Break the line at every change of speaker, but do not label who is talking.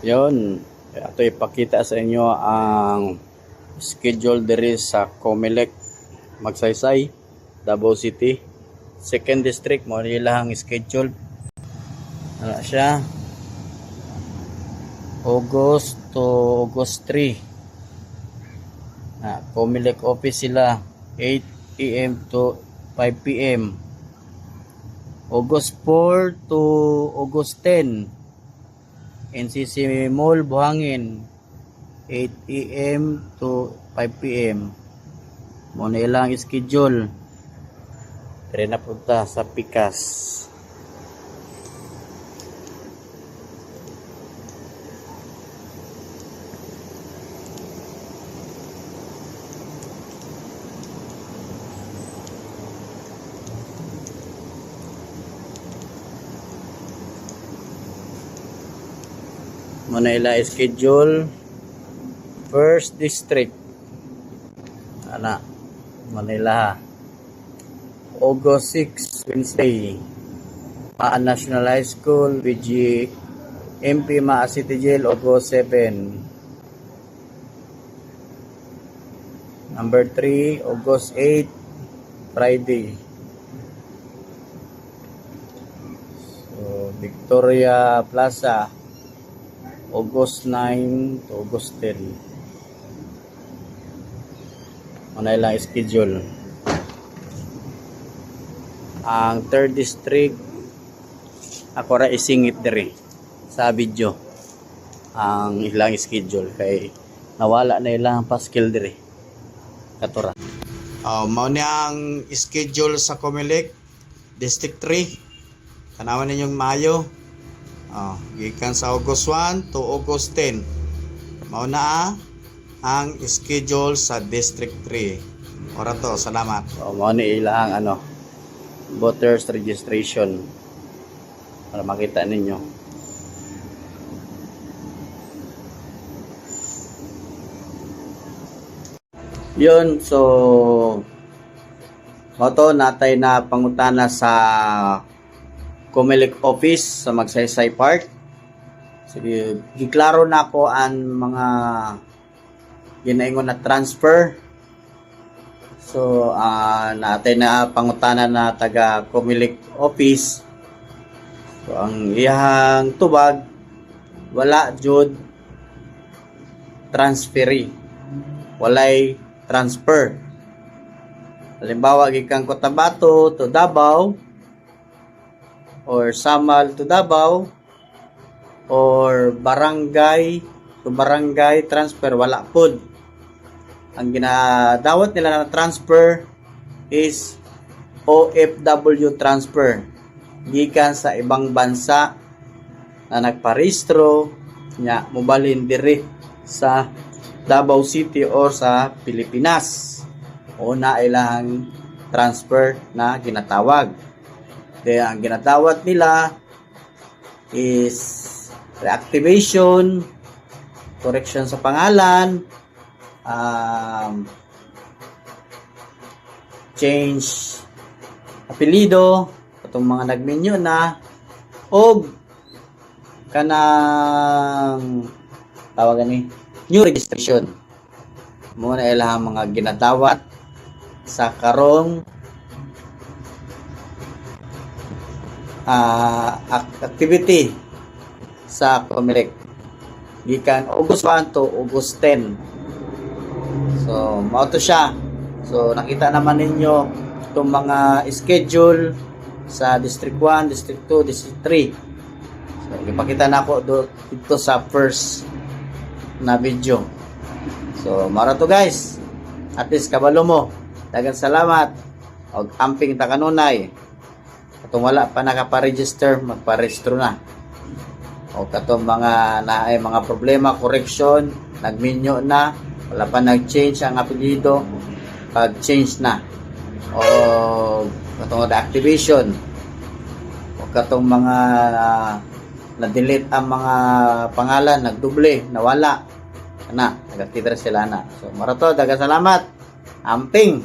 Yun, ito ipakita sa inyo ang schedule diri sa Comelec Magsaysay, Davao City. Second district mo nila ang schedule. Ano siya? August to August 3. Na Comelec office sila 8 AM to 5 PM. August 4 to August 10. NCC Mall Buhangin. 8 AM to 5 PM Muna ilang schedule. Dire na punta sa Pikas Manila schedule. First district. Ana Manila. August 6 Wednesday. Maan National High School VG MP Maa City Jail August 7 number 3 August 8 Friday. So Victoria Plaza August 9 to August 10. Ano lang schedule. Ang third district ako ra isingit diri sa video. Ang ilang schedule kay nawala na ilang paskil diri. Katura oh mao ni ang schedule sa Comelec District 3 tanawan ninyong Mayo Oh, gikan sa August 1 to August 10. Mao na ang schedule sa District 3. Ora to, salamat. Oh, mao ni ilang ano voters registration para makita ninyo. Yun, so Moto natay na pangutana sa Comelec office sa Magsaysay Park. Sige, giklaro na ko ang mga ginaingon na transfer. So, ah natay na pangutana na taga Comelec office. So, ang iyang tubag wala jud transferi. Walay transfer. Halimbawa, gikan Cotabato to Davao, or Samal to Davao or barangay to barangay transfer wala pod ang ginadawat nila na transfer is OFW transfer gikan sa ibang bansa na nagparehistro nya mobalin diri sa Davao City or sa Pilipinas. O na ilang transfer na ginatawag kaya ang ginatawat nila is reactivation, correction sa pangalan, um, change apelido, itong mga nagmenyo na, o kanang tawagan ni new registration. Muna ilang mga ginatawat sa karong ac- activity sa Comelec. Gikan August 1 to August 10. So, mao to siya. So, nakita naman ninyo itong mga schedule sa District 1, District 2, District 3. So, ipakita na ako dito sa first na video. So, mara to guys. At least kabalo mo. Dagan salamat. Og amping ta kanunay. Katong wala pa nakaparegister, magparehistro na. O katong mga na ay mga problema, correction, nagminyo na, wala pa nag-change ang apelyido, pag-change na. O katong activation. O katong mga na-delete ang mga pangalan, nagduble, nawala. Na, nagakita sila na. So, marato, daga salamat. Amping.